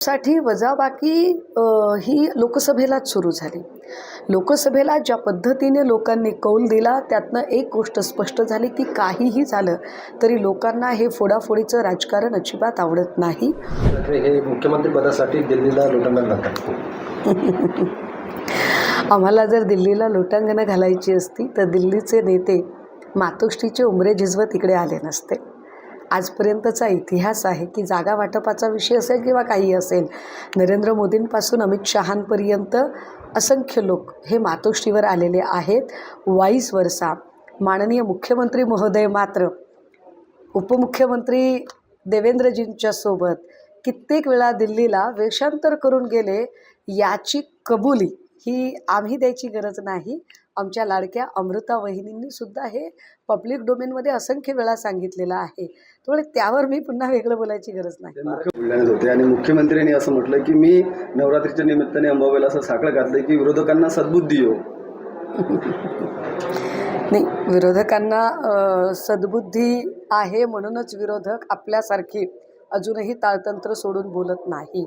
साठी वजाबाकी ही लोकसभेलाच सुरू झाली. लोकसभेला ज्या पद्धतीने लोकांनी कौल दिला त्यातनं एक गोष्ट स्पष्ट झाली की काहीही झालं तरी लोकांना हे फोडाफोडीचं राजकारण अजिबात आवडत नाही. हे मुख्यमंत्री पदासाठी दिल्लीला लोटंगण आम्हाला जर दिल्लीला लोटांगणं घालायची असती तर दिल्लीचे नेते मातोश्रीचे उमरे झिजवत इकडे आले नसते. आजपर्यंतचा इतिहास आहे की जागा वाटपाचा विषय असेल किंवा काही असेल नरेंद्र मोदींपासून अमित शहांपर्यंत असंख्य लोक हे मातोश्रीवर आलेले आहेत. वाईस वर्षा माननीय मुख्यमंत्री महोदय मात्र उपमुख्यमंत्री देवेंद्रजींच्या सोबत कित्येक वेळा दिल्लीला वेषांतर करून गेले याची कबुली ही आम्ही द्यायची गरज नाही. आमच्या लाडक्या अमृता वहिनींनी सुद्धा हे पब्लिक डोमेनमध्ये असंख्य वेळा सांगितलेलं आहे. त्यामुळे त्यावर मी पुन्हा वेगळं बोलायची गरज नाही. बुलढाण्यात होते आणि मुख्यमंत्र्यांनी असं म्हटलं की मी नवरात्रीच्या निमित्ताने अंबाबाईला असं साकडं घातलं की विरोधकांना सद्बुद्धी हो. नाही विरोधकांना सद्बुद्धी आहे म्हणूनच विरोधक आपल्यासारखी अजूनही ताळतंत्र सोडून बोलत नाही.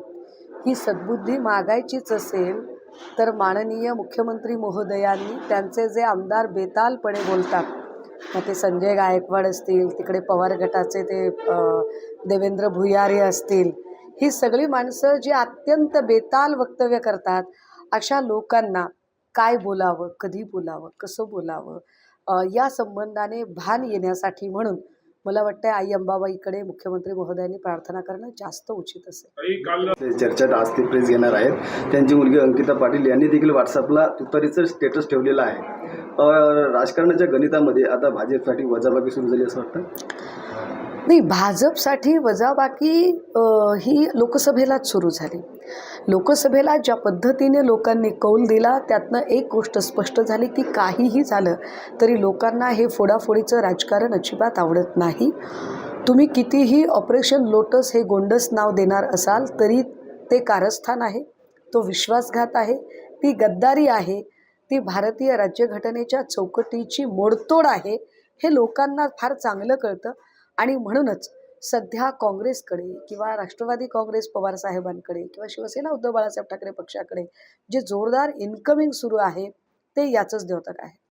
ही सद्बुद्धी मागायचीच असेल तर माननीय मुख्यमंत्री महोदयांनी त्यांचे जे आमदार बेतालपणे बोलतात मग ते संजय गायकवाड असतील तिकडे पवार गटाचे ते देवेंद्र भुयारे असतील ही सगळी माणसं जी अत्यंत बेताल वक्तव्य करतात अशा लोकांना काय बोलावं कधी बोलावं कसं बोलावं या संबंधाने भान येण्यासाठी म्हणून मला वाटतं आई अंबाबाईकडे मुख्यमंत्री महोदयांनी प्रार्थना करणं जास्त उचित असेल. ते चर्चेत आज ते प्रेस घेणार आहेत. त्यांची मुलगी अंकिता पाटील यांनी देखील व्हॉट्सअपला तुतारीचं स्टेटस ठेवलेलं आहे. राजकारणाच्या गणितामध्ये आता भाजपसाठी वजाबाकी सुरू झाली असं वाटतं? नाही भाजपसाठी वजाबाकी ही लोकसभेलाच सुरू झाली. लोकसभेला ज्या पद्धतीने लोकांनी कौल दिला त्यातनं एक गोष्ट स्पष्ट झाली की काहीही झालं तरी लोकांना हे फोडाफोडीचं राजकारण अजिबात आवडत नाही. तुम्ही कितीही ऑपरेशन लोटस हे गोंडस नाव देणार असाल तरी ते कारस्थान आहे तो विश्वासघात आहे ती गद्दारी आहे ती भारतीय राज्यघटनेच्या चौकटीची मोडतोड आहे हे लोकांना फार चांगलं कळतं. आणि म्हणूनच सध्या काँग्रेसकडे किंवा राष्ट्रवादी काँग्रेस पवारसाहेबांकडे किंवा शिवसेना उद्धव बाळासाहेब ठाकरे पक्षाकडे जे जोरदार इन्कमिंग सुरू आहे ते याचंच द्योतक आहे.